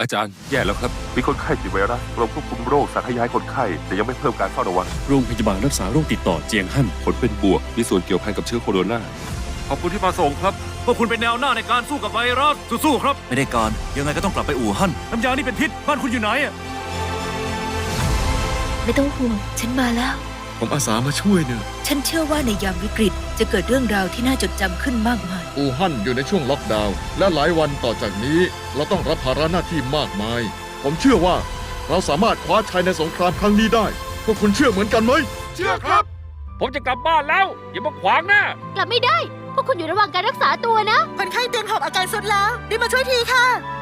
อาจารย์แย่แล้วครับ มีคนไข้ติดไวรัสกรมควบคุมโรคสั่งให้ย้ายคนไข้ แต่ยังไม่เพิ่มการเฝ้าระวัง โรงพยาบาลรักษาโรคติดต่อเจียงฮั่นผลเป็นบวก มีส่วนเกี่ยวพันกับเชื้อโคโรนาขอบคุณที่มาส่งครับ พวกคุณเป็นแนวหน้าในการสู้กับไวรัส สู้ๆครับ ไม่ได้การยังไงก็ต้องกลับไปอู่ฮั่นน้ำยานี่เป็นพิษ บ้านคุณอยู่ไหนอะไม่ต้องห่วง ฉันมาแล้ว ผมอาสามาช่วยเนี่ย ฉันเชื่อว่าในยามวิกฤต จะเกิดเรื่องราวที่น่าจดจำขึ้นมากมาย อู่ฮั่นอยู่ในช่วงล็อกดาวน์และหลายวันต่อจากนี้เราต้องรับภาระหน้าที่มากมาย ผมเชื่อว่าเราสามารถคว้าชัยในสงครามครั้งนี้ได้ พวกคุณเชื่อเหมือนกันไหม เชื่อครับ ผมจะกลับบ้านแล้ว อย่ามาขวางหน้า กลับไม่ได้ พวกคุณอยู่ระหว่างการรักษาตัวนะ คนไข้เตียงหอบอาการสุดแล้วรีบมาช่วยทีค่ะน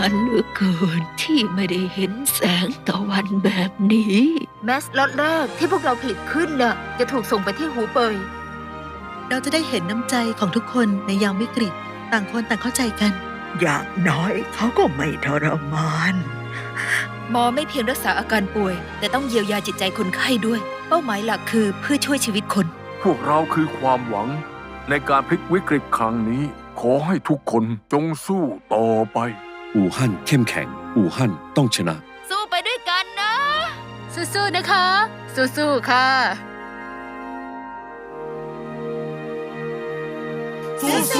านเหลือเกินที่ไม่ได้เห็นแสงตะวันแบบนี้ แมสล็อตแรกที่พวกเราผลิตขึ้นน่ะ จะถูกส่งไปที่หูเปย เราจะได้เห็นน้ำใจของทุกคนในยามวิกฤต ต่างคนต่างเข้าใจกัน อย่างน้อยเขาก็ไม่ทรมาน หมอไม่เพียงรักษาอาการป่วย แต่ต้องเยียวยาจิตใจคนไข้ด้วย เป้าหมายหลักคือเพื่อช่วยชีวิตคน พวกเราคือความหวัง ในการพลิกวิกฤตครั้งนี้ ขอให้ทุกคนจงสู้ต่อไป อู่ฮั่นเข้มแข็ง อู่ฮั่นต้องชนะ สู้ไปด้วยกันนะ สู้ๆนะคะ สู้ๆค่ะ สู้